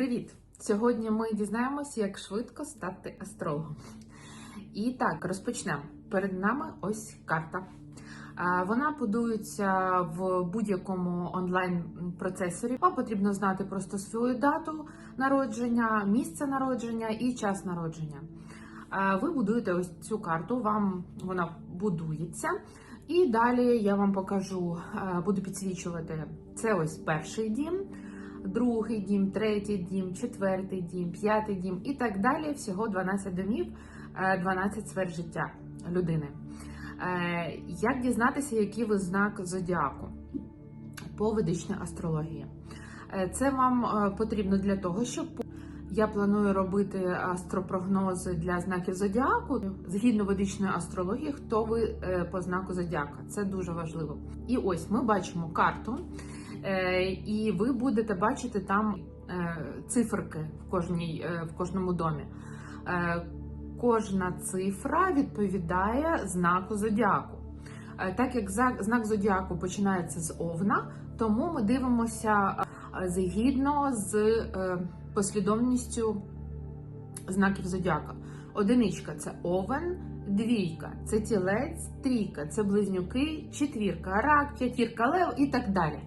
Привіт! Сьогодні ми дізнаємося, як швидко стати астрологом. І так, розпочнемо. Перед нами ось карта. Вона будується в будь-якому онлайн-процесорі. Вам потрібно знати просто свою дату народження, місце народження і час народження. Ви будуєте ось цю карту, вам вона будується. І далі я вам покажу, буду підсвічувати. Це ось перший дім другий дім, третій дім, четвертий дім, п'ятий дім і так далі. Всього 12 домів, е, 12 сфер життя людини. Е, Як дізнатися, який ви знак зодіаку по ведичній астрології? Е, Це вам е, потрібно для того, щоб я планую робити астропрогнози для знаків зодіаку згідно ведичної астрології, хто ви е, по знаку зодіака. Це дуже важливо. І ось ми бачимо карту. Е, і ви будете бачити там е, циферки в кожній е, в кожному домі. Кожна цифра відповідає знаку зодіаку. Так як знак зодіаку починається з овна, тому ми дивимося згідно з послідовністю знаків зодіака. Одиничка це овен, двійка це тілець, трійка це близнюки, четвірка рак, п'ятірка лев і так далі.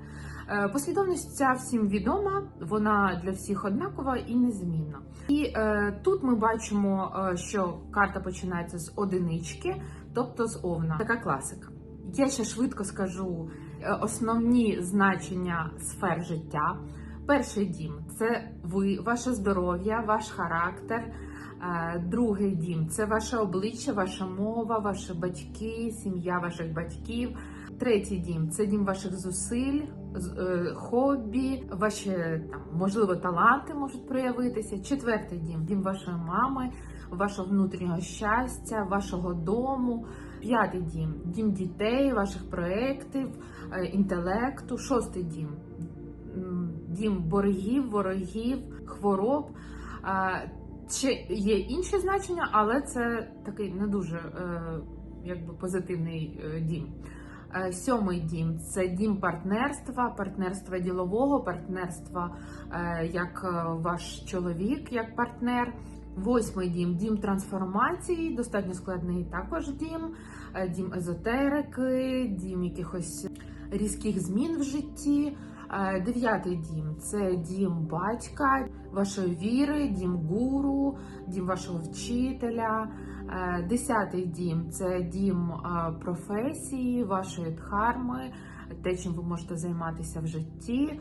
Е, Послідовність ця всім відома, вона для всіх однакова і незмінна. І е, тут ми бачимо, е, що карта починається з одинички, тобто з овна. Така класика. Я ще швидко скажу е, основні значення сфер життя. Перший дім це ви, ваше здоров'я, ваш характер. Другий дім це ваше обличчя, ваша мова, ваші батьки, сім'я ваших батьків. Третій дім це дім ваших зусиль, хобі, ваші там можливо таланти можуть проявитися. Четвертий дім дім вашої мами, вашого внутрішнього щастя, вашого дому. П'ятий дім дім дітей, ваших проєктів, е, інтелекту. Шостий дім дім боргів, ворогів, хвороб. Е, Ще є інші значення, але це такий не дуже е, якби позитивний е, дім. Е, Сьомий дім це дім партнерства, партнерства ділового, партнерства е, як е, ваш чоловік, як партнер. Восьмий дім дім трансформації, достатньо складний також дім, дім езотерики, дім якихось різких змін в житті. Е, Дев'ятий дім це дім батька, вашої віри, дім гуру, дім вашого вчителя. Е, Десятий дім це дім е, професії, вашої дхарми, те, чим ви можете займатися в житті.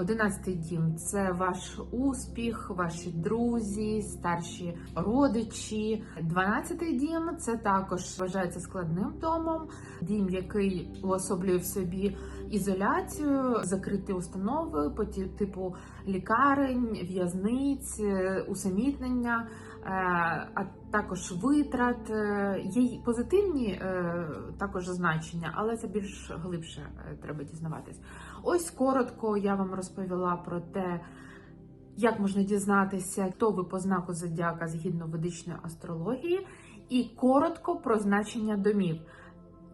Одинадцятий дім це ваш успіх, ваші друзі, старші родичі. Дванадцятий дім це також вважається складним домом, дім, який уособлює в собі ізоляцію, закриті установи по типу лікарень, в'язниць, усамітнення, а також витрат. Е, Є позитивні е, також значення, але це більш глибше е, треба дізнаватись. Ось коротко я вам розповіла про те, як можна дізнатися, хто ви по знаку зодіака згідно ведичної астрології, і коротко про значення домів.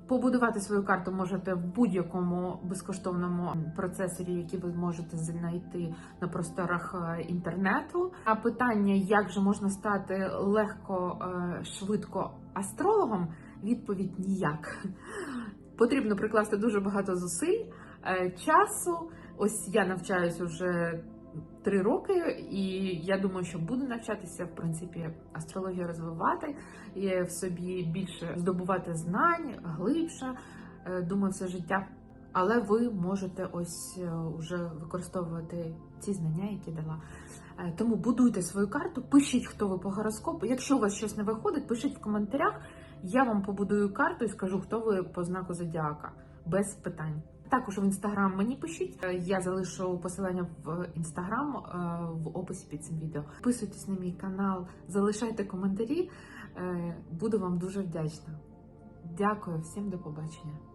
Побудувати свою карту можете в будь-якому безкоштовному процесорі, який ви можете знайти на просторах е, інтернету. А питання, як же можна стати легко, е, швидко астрологом, відповідь ніяк. Потрібно прикласти дуже багато зусиль, е, часу. Ось я навчаюсь уже три роки, і я думаю, що буду навчатися в принципі астрологію розвивати і в собі більше здобувати знань глибше. е, Думаю, все життя. Але ви можете ось е, уже використовувати ці знання, які дала. Е, Тому будуйте свою карту, пишіть, хто ви по гороскопу. Якщо у вас щось не виходить, пишіть в коментарях. Я вам побудую карту і скажу, хто ви по знаку зодіака без питань. Також в інстаграм мені пишіть. Е, Я залишу посилання в інстаграм е, в описі під цим відео. Підписуйтесь на мій канал, залишайте коментарі. Е, Буду вам дуже вдячна. Дякую всім до побачення.